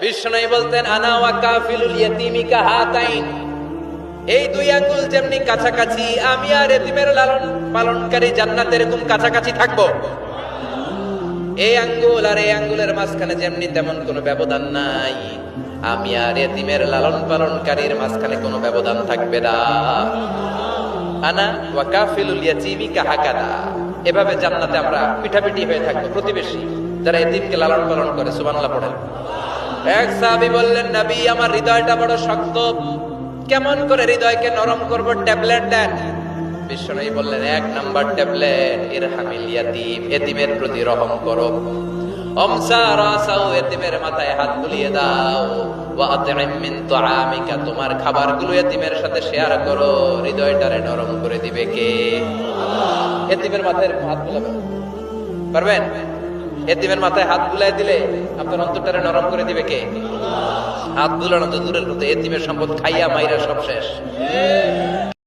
বিষ্ণু বলতেন, আনা ওয়া কাফিলুল ইয়াতিমি কাহাতাইন এই দুই আঙ্গুল যেমনি কাছাকাছি, আমি আর এতিমের লালন পালনকারী জান্নাত এরকম কাছাকাছি থাকব। এই আঙ্গুল আর এই আঙ্গুলের মাঝখানে যেমনি তেমন কোনো ব্যবধান নাই। আমি আর এতিমের লালন পালনকারীর মাঝখানে কোনো ব্যবধান থাকবে না। আনা ওয়া কাফিলুল ইয়াতিমি কাহাকাদা এভাবে জান্নাতে আমরা পিঠাপিঠি হয়ে থাকব প্রতিবেশী, যারা এতিমকে লালন পালন করে, সুবহানাল্লাহ পড়েন। এক সাহাবী বললেন, নবী, আমার হৃদয়টা বড় শক্ত। কেমন করে হৃদয়কে নরম করব? ট্যাবলেট দেন। বিশ্বনবী বললেন, এক নাম্বার ট্যাবলেট এতিমের প্রতি রহম করো। এতিমের মাথায় হাত বুলিয়ে দাও। ওয়া আতইম মিন এতিমের সাথে শেয়ার করো। হৃদয়টারে নরম করে দিবে কে? এতিমের মাথায় হাত বুলাবেন পারবেন? এতিমের মাথায় হাত বুলাই দিলে আপনার অন্তরটারে নরম করে দিবে কে? হাত বুলানো তো দূরের কথা, এতিমের সম্পদ খাইয়া মাইরা সব শেষ।